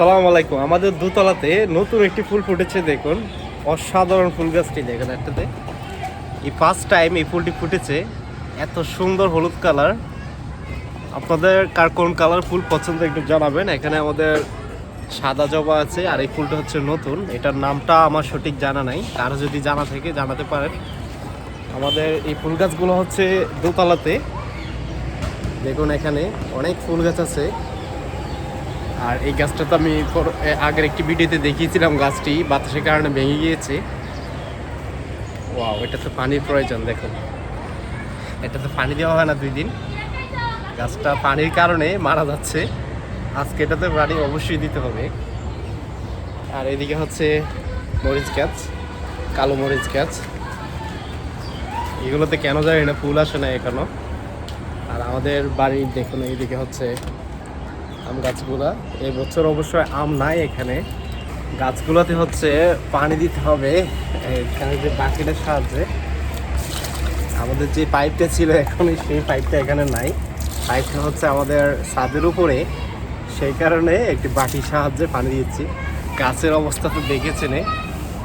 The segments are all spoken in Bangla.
আসসালামু আলাইকুম। আমাদের দোতলাতে নতুন একটি ফুল ফুটেছে, দেখুন। অসাধারণ ফুল গাছটি, দেখেন একটাতে। এই ফার্স্ট টাইম এই ফুলটি ফুটেছে। এত সুন্দর হলুদ কালার। আপনাদের কার কোন কালার ফুল পছন্দ একটু জানাবেন। এখানে আমাদের সাদা জবা আছে আর এই ফুলটা হচ্ছে নতুন। এটার নামটা আমার সঠিক জানা নাই। কারও যদি জানা থাকে, জানাতে পারেন। আমাদের এই ফুল গাছগুলো হচ্ছে দোতলাতে। দেখুন এখানে অনেক ফুল গাছ আছে। আর এই গাছটা তো আমি আগের একটি ভিডিওতে দেখিয়েছিলাম গাছটি, বাতাসের কারণে ভেঙে গিয়েছে। ওয়াও, এটা তো পানির প্রয়োজন দেখুন এটা তো পানি দেওয়া হয় না দুই দিন। গাছটা পানির কারণে মারা যাচ্ছে। আজকে এটাতে পানি অবশ্যই দিতে হবে। আর এদিকে হচ্ছে মরিচ গাছ, কালো মরিচ গাছ। এগুলোতে কেন জানি না ফুল আসে না এখনও। আর আমাদের বাড়ির দেখুন, এইদিকে হচ্ছে আম গাছগুলা। এই বছর অবশ্যই আম নাই এখানে। গাছগুলোতে হচ্ছে পানি দিতে হবে। এখানে যে বাকেটের সাহায্যে। আমাদের যে পাইপটা ছিল এখন সেই পাইপটা এখানে নাই। পাইপটা হচ্ছে আমাদের ছাদের উপরে। সেই কারণে একটি বাটির সাহায্যে পানি দিচ্ছি। গাছের অবস্থা তো দেখেছেন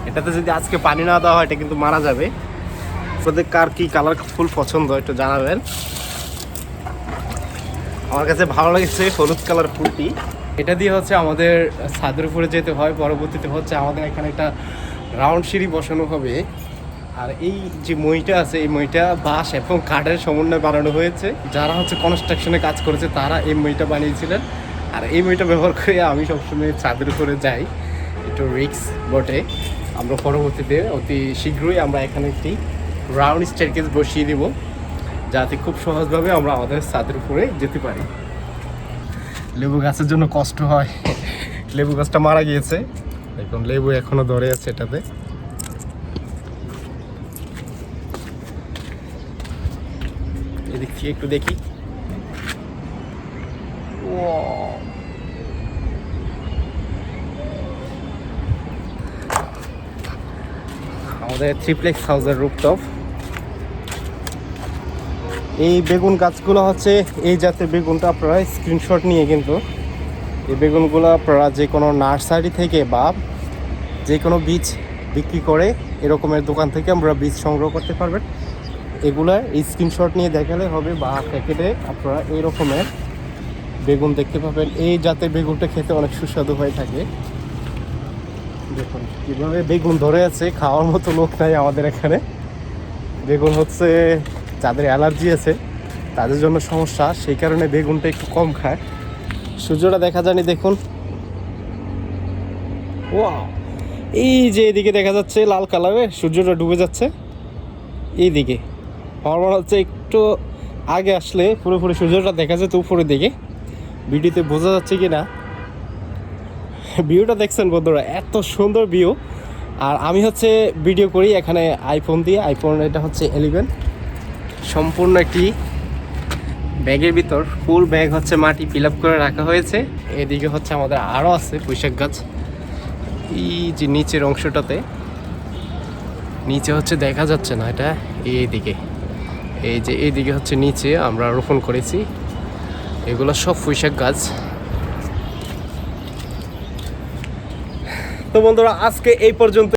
এটাতে যদি আজকে পানি না দেওয়া হয়, এটা কিন্তু মারা যাবে। আপনাদের কার কি কালার ফুল পছন্দ, একটু জানাবেন। আমার কাছে ভালো লাগছে হলুদ কালার ফুলটি। এটা দিয়ে হচ্ছে আমাদের ছাদের উপরে যেতে হয়, পরবর্তীতে হচ্ছে আমাদের এখানে একটা রাউন্ড সিঁড়ি বসানো হবে। আর এই যে মইটা আছে, এই মইটা বাঁশ এবং কাঠের সমন্বয়ে বানানো হয়েছে। যারা হচ্ছে কনস্ট্রাকশনে কাজ করেছে, তারা এই মইটা বানিয়েছিলেন। আর এই মইটা ব্যবহার করে আমি সবসময় ছাদের উপরে যাই। একটু রিক্স বটে। আমরা পরবর্তীতে অতি শীঘ্রই আমরা এখানে একটি রাউন্ড স্টেরকেস বসিয়ে দেবো। যাতে খুব সহজভাবে আমরা আমাদের ছাদের উপরে যেতে পারি। লেবু গাছের জন্য কষ্ট হয়। লেবু গাছটা মারা গিয়েছে। দেখুন, লেবু এখনও ধরে আছে এটাতে। এদিক থেকে একটু দেখি! আমাদের থ্রিপ্লেক্স হাউসের রুপটপ এই বেগুন গাছগুলো হচ্ছে এই জাতের বেগুনটা আপনারা স্ক্রিনশট নিয়ে কিন্তু এই বেগুনগুলো আপনারা যে কোনো নার্সারি থেকে বা যে কোনো বীজ বিক্রি করে এরকমের দোকান থেকে আমরা বীজ সংগ্রহ করতে পারবেন। এগুলা এই স্ক্রিনশট নিয়ে দেখালে হবে বা প্যাকেটে আপনারা এই রকমের বেগুন দেখতে পাবেন। এই জাতের বেগুনটা খেতে অনেক সুস্বাদু হয়ে থাকে। দেখুন, কীভাবে বেগুন ধরে আছে, খাওয়ার মতো লোক নাই আমাদের এখানে। বেগুন হচ্ছে যাদের অ্যালার্জি আছে, তাদের জন্য সমস্যা। সেই কারণে বেগুনটা একটু কম খায়। সূর্যটা দেখা যায়নি, দেখুন। ও এই যে এদিকে দেখা যাচ্ছে লাল কালারে সূর্যটা ডুবে যাচ্ছে। এই দিকে আমার মনে হচ্ছে একটু আগে আসলে পুরোপুরি সূর্যটা দেখা যেত উপরের দিকে। ভিডিওতে বোঝা যাচ্ছে কি না ভিউটা দেখছেন বন্ধুরা, এত সুন্দর ভিউ। আর আমি হচ্ছে ভিডিও করি এখানে আইফোন দিয়ে। আইফোন এটা হচ্ছে এলিভেন সম্পূর্ণ একটি ব্যাগের ভিতর। ফুল ব্যাগ হচ্ছে মাটি ফিল করে রাখা হয়েছে। এদিকে হচ্ছে আমাদের আরও আছে পুঁইশাক গাছ। এই যে নিচের অংশটাতে। নিচে হচ্ছে দেখা যাচ্ছে না, এটা এইদিকে। এই যে এইদিকে হচ্ছে নিচে আমরা রোপণ করেছি। এগুলো সব পুঁইশাক গাছ। তো বন্ধুরা, আজকে এই পর্যন্ত